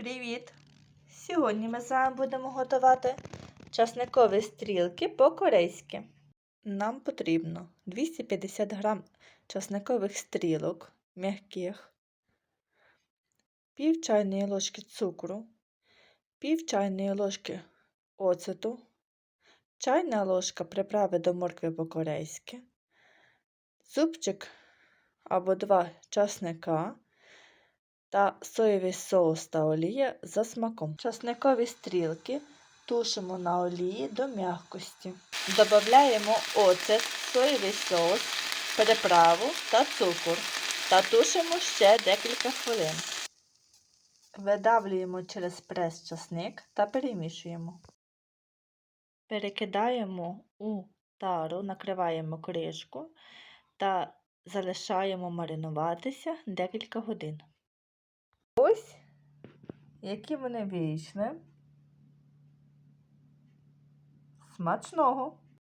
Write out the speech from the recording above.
Привіт! Сьогодні ми з вами будемо готувати часникові стрілки по-корейськи. Нам потрібно 250 г часникових стрілок м'яких, пів чайної ложки цукру, пів чайної ложки оцету, чайна ложка приправи до моркви по-корейськи, зубчик або два часника та соєвий соус та олія за смаком. Часникові стрілки тушимо на олії до м'якості. Додаємо оцет, соєвий соус, приправу та цукор та тушимо ще декілька хвилин. Видавлюємо через прес часник та перемішуємо. Перекидаємо у тару, накриваємо кришку та залишаємо маринуватися декілька годин. Ось які вони вийшли. Смачного!